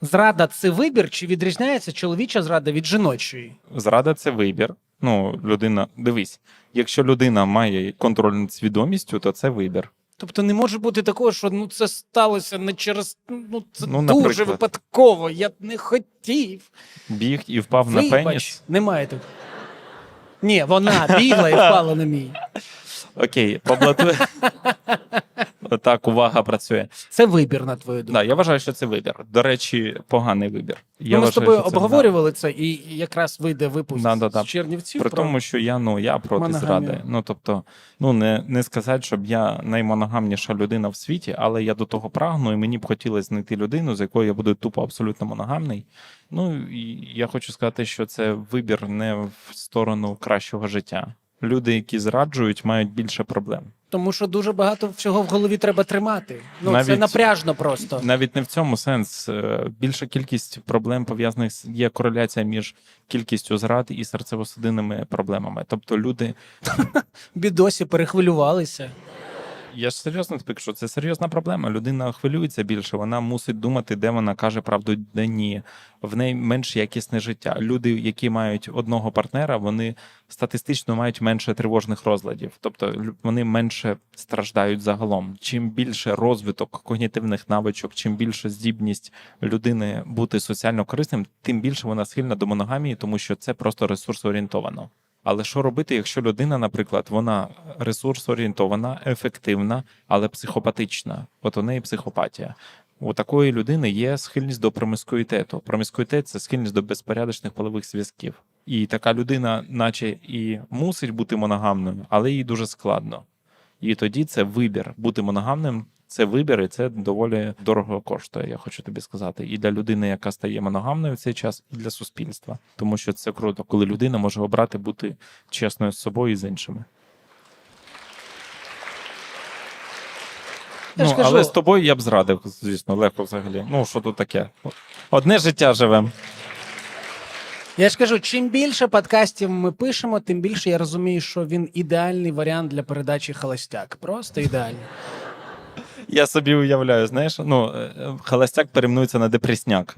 Зрада це вибір, чи відрізняється чоловіча зрада від жіночої? Зрада це вибір. Ну, людина, дивись, якщо людина має контроль над свідомістю, то це вибір. Тобто не може бути такого, що ну це сталося не через ну це Ну, дуже наприклад. випадково. Я не хотів. Біг і впав на Вибач, пеніс. немає такого. Ні, вона бігла і впала на мій. Окей, поблатує. Так, увага працює. Це вибір, на твою думку. Да, я вважаю, що це вибір. До речі, поганий вибір. Я Ну, ми з вважаю, тобою що це- обговорювали це, і якраз вийде випуск Да, да, да. з Чернівців. При про... тому, що я ну я проти моногамію. зради. Ну тобто, ну не, не сказати, щоб я наймоногамніша людина в світі, але я до того прагну, і мені б хотілося знайти людину, з якою я буду тупо абсолютно моногамний. Ну і я хочу сказати, що це вибір не в сторону кращого життя. Люди, які зраджують, мають більше проблем. Тому що дуже багато всього в голові треба тримати. Ну, це напряжно просто. Навіть не в цьому сенс. Е, Більша кількість проблем пов'язаних з є кореляція між кількістю зрад і серцево-судинними проблемами. Тобто люди Бідосі перехвилювалися. Я ж серйозно тобі кажу, це серйозна проблема. Людина хвилюється більше, вона мусить думати, де вона каже правду, де ні. В неї менш якісне життя. Люди, які мають одного партнера, вони статистично мають менше тривожних розладів, тобто вони менше страждають загалом. Чим більше розвиток когнітивних навичок, чим більше здібність людини бути соціально корисним, тим більше вона схильна до моногамії, тому що це просто ресурсоорієнтовано. Але що робити, якщо людина, наприклад, вона ресурсоорієнтована, ефективна, але психопатична? От у неї психопатія. У такої людини є схильність до проміскуїтету. Проміскуїтет це схильність до безпорядочних полових зв'язків. І така людина, наче і мусить бути моногамною, але їй дуже складно. І тоді це вибір. Бути моногамним це вибір, і це доволі дорого коштує, я хочу тобі сказати. І для людини, яка стає моногамною в цей час, і для суспільства. Тому що це круто, коли людина може обрати бути чесною з собою і з іншими. Я ну, кажу- але з тобою я б зрадив, звісно, легко взагалі. Ну, що тут таке? Одне життя живем. Я ж кажу, чим більше подкастів ми пишемо, тим більше я розумію, що він ідеальний варіант для передачі холостяк. Просто ідеальний. Я собі уявляю, знаєш, ну, е, холостяк перейменується на депресняк.